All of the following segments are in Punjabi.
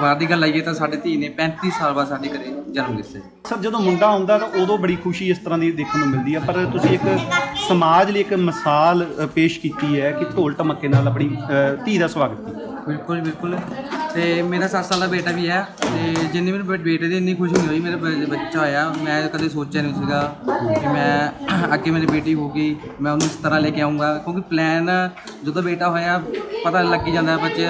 ਪਰਿਵਾਰ ਦੀ ਗੱਲ ਆਈਏ ਤਾਂ ਸਾਡੇ ਧੀ ਨੇ 35 ਸਾਲ ਬਾਅਦ ਸਾਡੇ ਘਰੇ ਜਨਮ ਲਿੱਤਾ। ਸਰ ਜਦੋਂ ਮੁੰਡਾ ਆਉਂਦਾ ਤਾਂ ਉਦੋਂ ਬੜੀ ਖੁਸ਼ੀ ਇਸ ਤਰ੍ਹਾਂ ਦੀ ਦੇਖਣ ਨੂੰ ਮਿਲਦੀ ਹੈ ਪਰ ਤੁਸੀਂ ਇੱਕ ਸਮਾਜ ਲਈ ਇੱਕ ਮਿਸਾਲ ਪੇਸ਼ ਕੀਤੀ ਹੈ ਕਿ ਢੋਲ ਢਮੱਕੇ ਨਾਲ ਆਪਣੀ ਧੀ ਦਾ ਸਵਾਗਤ ਕੀਤਾ ਬਿਲਕੁਲ ਬਿਲਕੁਲ ਤੇ ਮੇਰਾ 7 ਸਾਲ ਦਾ ਬੇਟਾ ਵੀ ਹੈ ਤੇ ਜਿੰਨੀ ਬੇ- ਬੇਟੇ ਦੀ ਇੰਨੀ ਖੁਸ਼ੀ ਨਹੀਂ ਹੋਈ ਮੇਰੇ ਬੱਚਾ ਹੋਇਆ ਮੈਂ ਕਦੇ ਸੋਚਿਆ ਨਹੀਂ ਸੀਗਾ ਕਿ ਮੈਂ ਅੱਗੇ ਮੇਰੀ ਬੇਟੀ ਹੋਊਗੀ ਮੈਂ ਉਹਨੂੰ ਇਸ ਤਰ੍ਹਾਂ ਲੈ ਕੇ ਆਉਂਗਾ ਕਿਉਂਕਿ ਪਲਾਨ ਜਦੋਂ ਬੇਟਾ ਹੋਇਆ ਪਤਾ ਲੱਗ ਜਾਂਦਾ ਬੱਚੇ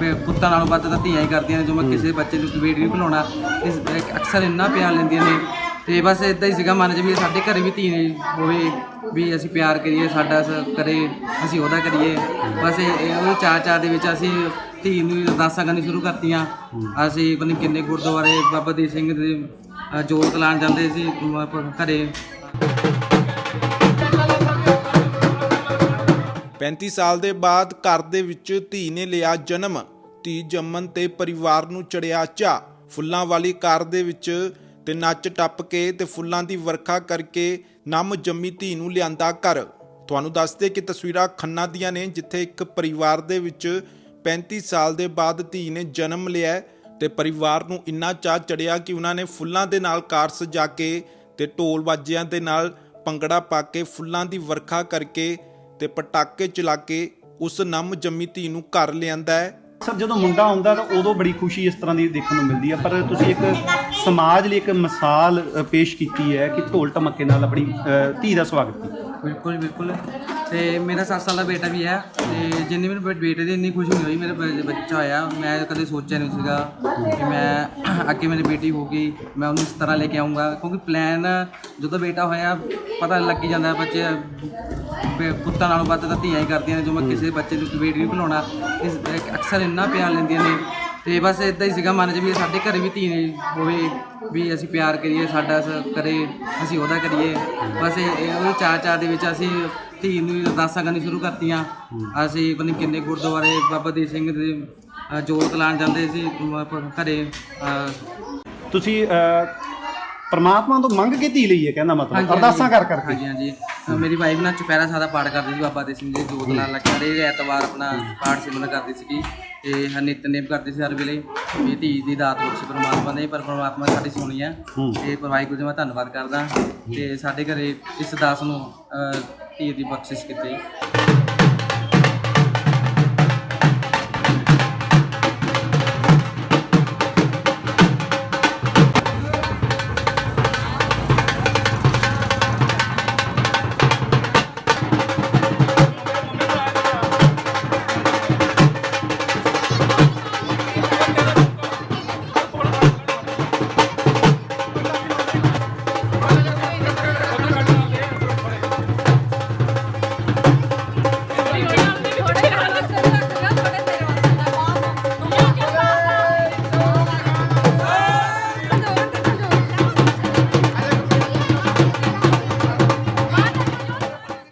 ਬੇ- ਪੁੱਤਾਂ ਨਾਲੋਂ ਵੱਧ ਤਾਂ ਧੀਆਂ ਹੀ ਕਰਦੀਆਂ ਨੇ ਜੋ ਮੈਂ ਕਿਸੇ ਬੱਚੇ ਨੂੰ ਬੇਟੀ ਨਹੀਂ ਭੁਲਾਉਣਾ ਇਸ ਅਕਸਰ ਇੰਨਾ ਪਿਆਰ ਲੈਂਦੀਆਂ ਨੇ। ਤੇ ਬਸ ਇਦਾਂ ਹੀ ਸੀਗਾ ਮਨ 'ਚ ਵੀ ਸਾਡੇ ਘਰੇ ਵੀ ਧੀ ਨੇ ਹੋਵੇ ਵੀ ਅਸੀਂ ਪਿਆਰ ਕਰੀਏ ਸਾਡਾ ਸ- ਕਰੇ ਅਸੀਂ ਉਹਦਾ ਕਰੀਏ। ਬਸ ਇਹ ਇਹ ਉਹ ਚਾਅ ਚਾਅ ਦੇ ਵਿੱਚ ਅਸੀਂ ਧੀ ਨੂੰ ਅਰਦਾਸਾਂ ਕਰਨੀ ਸ਼ੁਰੂ ਕਰਤੀਆਂ। ਅਸੀਂ ਪਤਾ ਨਹੀਂ ਕਿੰਨੇ ਗੁਰਦੁਆਰੇ ਬਾਬਾ ਦੀਪ ਸਿੰਘ ਦੇ ਅ, ਜੋਤ ਲਾਉਣ ਜਾਂਦੇ ਸੀ ਮ, ਪ- ਘਰੇ। 35 ਸਾਲ ਦੇ ਬਾਅਦ ਘਰ ਦੇ ਵਿੱਚ ਧੀ ਨੇ ਲਿਆ ਜਨਮ। ਧੀ ਜੰਮਣ ਤੇ ਪਰਿਵਾਰ ਨੂੰ ਚੜਿਆ ਚਾ ਫੁੱਲਾਂ ਵਾਲੀ ਕਾਰ ਦੇ ਵਿੱਚ ਤੇ ਨੱਚ ਟੱਪ ਕੇ ਤੇ ਫੁੱਲਾਂ ਦੀ ਵਰਖਾ ਕਰਕੇ ਨਮ ਜੰਮੀ ਧੀ ਨੂੰ ਲਿਆਂਦਾ ਘਰ। ਤੁਹਾਨੂੰ ਦੱਸਦੇ ਕਿ ਤਸਵੀਰਾਂ ਖੰਨਾ ਦੀਆਂ ਨੇ, ਜਿੱਥੇ ਇੱਕ ਪਰਿਵਾਰ ਦੇ ਵਿੱਚ 35 ਸਾਲ ਦੇ ਬਾਅਦ ਧੀ ਨੇ ਜਨਮ ਲਿਆ ਹੈ ਤੇ ਪਰਿਵਾਰ ਨੂੰ ਇੰਨਾ ਚਾਹ ਚੜਿਆ ਕਿ ਉਹਨਾਂ ਨੇ ਫੁੱਲਾਂ ਦੇ ਨਾਲ ਕਾਰ ਸਜਾ ਕੇ ਤੇ ਢੋਲ ਬਾਜਿਆਂ ਦੇ ਨਾਲ ਭੰਗੜਾ ਪਾ ਕੇ ਫੁੱਲਾਂ ਦੀ ਵਰਖਾ ਕਰਕੇ ਤੇ ਪਟਾਕੇ ਚਲਾ ਕੇ ਉਸ ਨਮ ਜੰਮੀ ਧੀ ਨੂੰ ਘਰ ਲਿਆਂਦਾ ਹੈ। ਸਰ ਜਦੋਂ ਮੁੰਡਾ ਆਉਂਦਾ ਤਾਂ ਉਦੋਂ ਬੜੀ ਖੁਸ਼ੀ ਇਸ ਤਰ੍ਹਾਂ ਦੀ ਦੇਖਣ ਨੂੰ ਮਿਲਦੀ ਹੈ ਪਰ ਤੁਸੀਂ ਇੱਕ ਸਮਾਜ ਲਈ ਇੱਕ ਮਿਸਾਲ ਅ, ਪੇਸ਼ ਕੀਤੀ ਹੈ ਕਿ ਢੋਲ ਢਮੱਕੇ ਨਾਲ ਆਪਣੀ ਅ, ਧੀ ਦਾ ਸਵਾਗਤ ਕੀਤਾ ਬਿਲਕੁਲ ਬਿਲਕੁਲ। ਤੇ ਮੇਰਾ 7 ਸਾਲ ਦਾ ਬੇਟਾ ਵੀ ਹੈ ਤੇ ਜਿੰਨੀ ਮੈਨੂੰ ਬੇ- ਬੇਟੇ ਦੀ ਇੰਨੀ ਖੁਸ਼ੀ ਨਹੀਂ ਹੋਈ ਮੇਰੇ ਬ- ਬੱਚਾ ਹੋਇਆ ਮੈਂ ਕਦੇ ਸੋਚਿਆ ਨਹੀਂ ਸੀਗਾ ਕਿ ਮੈਂ ਅੱਗੇ ਮੇਰੀ ਬੇਟੀ ਹੋਊਗੀ ਮੈਂ ਉਹਨੂੰ ਇਸ ਤਰ੍ਹਾਂ ਲੈ ਕੇ ਆਉਂਗਾ ਕਿਉਂਕਿ ਪਲਾਨ ਜਦੋਂ ਬੇਟਾ ਹੋਇਆ ਪਤਾ ਲੱਗ ਹੀ ਜਾਂਦਾ ਬੱਚੇ ਬੇ- ਪੁੱਤਾਂ ਨਾਲੋਂ ਵੱਧ ਤਾਂ ਧੀਆਂ ਹੀ ਕਰਦੀਆਂ ਨੇ ਜੋ ਮੈਂ ਕਿਸੇ ਬੱਚੇ ਨੂੰ ਬੇਟੀ ਨਹੀਂ ਭੁਲਾਉਣਾ। ਇਸ ਅਕਸਰ ਇੰਨਾ ਪਿਆਰ ਲੈਂਦੀਆਂ ਨੇ। ਤੇ ਬਸ ਇਦਾਂ ਹੀ ਸੀਗਾ ਮਨ 'ਚ ਵੀ ਸਾਡੇ ਘਰੇ ਵੀ ਧੀ ਨੇ ਹੋਵੇ ਵੀ ਅਸੀਂ ਪਿਆਰ ਕਰੀਏ ਸਾਡਾ ਸ- ਕਰੇ ਅਸੀਂ ਉਹਦਾ ਕਰੀਏ। ਬਸ ਇਹ ਇਹ ਉਹ ਚਾਅ ਚਾਅ ਦੇ ਵਿੱਚ ਅਸੀਂ ਧੀ ਨੂੰ ਅਰਦਾਸਾਂ ਕਰਨੀ ਸ਼ੁਰੂ ਕਰਤੀਆਂ। ਅਸੀਂ ਪਤਾ ਨਹੀਂ ਕਿੰਨੇ ਗੁਰਦੁਆਰੇ ਬਾਬਾ ਦੀਪ ਸਿੰਘ ਦੇ ਅ, ਜੋਤ ਲਾਉਣ ਜਾਂਦੇ ਸੀ ਮ, ਪ- ਘਰੇ ਅ, ਤੁਸੀਂ ਪਰਮਾਤਮਾ ਤੋਂ ਮੰਗ ਕੇ ਧੀ ਲਈ ਹੈ ਕਹਿੰਦਾ ਮਤਲਬ। ਅਰਦਾਸਾਂ ਕਰ ਕਰਕੇ ਹਾਂਜੀ ਹਾਂਜੀ। ਮੇਰੀ ਵਾਈਫ ਨਾਲ ਚੁਪਹਿਰਾ ਸਾਦਾ ਪਾਠ ਕਰਦੀ ਸੀ ਬਾਬਾ ਦੀਪ ਸਿੰਘ ਜੀ ਜੋਤ ਲਾਉਣ ਲੱਗ ਹਰੇ ਐਤਵਾਰ ਆਪਣਾ ਪਾਠ ਸਿਮਰਨ ਕਰਦੀ ਸੀਗੀ ਤੇ ਹਰ ਨਿਤਨੇਮ ਕਰਦੀ ਸੀ ਹਰ ਵੇਲੇ ਵੀ ਧੀ ਦੀ ਦਾਤ ਬਖਸ਼ੇ ਪਰਮਾਤਮਾ ਨੇ ਪਰ ਪਰਮਾਤਮਾ ਸਾਡੀ ਸੁਣੀ ਆ। ਤੇ ਵਾਹਿਗੁਰੂ ਜੀ ਮੈਂ ਧੰਨਵਾਦ ਕਰਦਾ। ਤੇ ਸਾਡੇ ਘਰੇ ਇਸ ਦਾਸ ਨੂੰ ਧੀ ਦੀ ਬਖਸ਼ਿਸ਼ ਕੀਤੀ।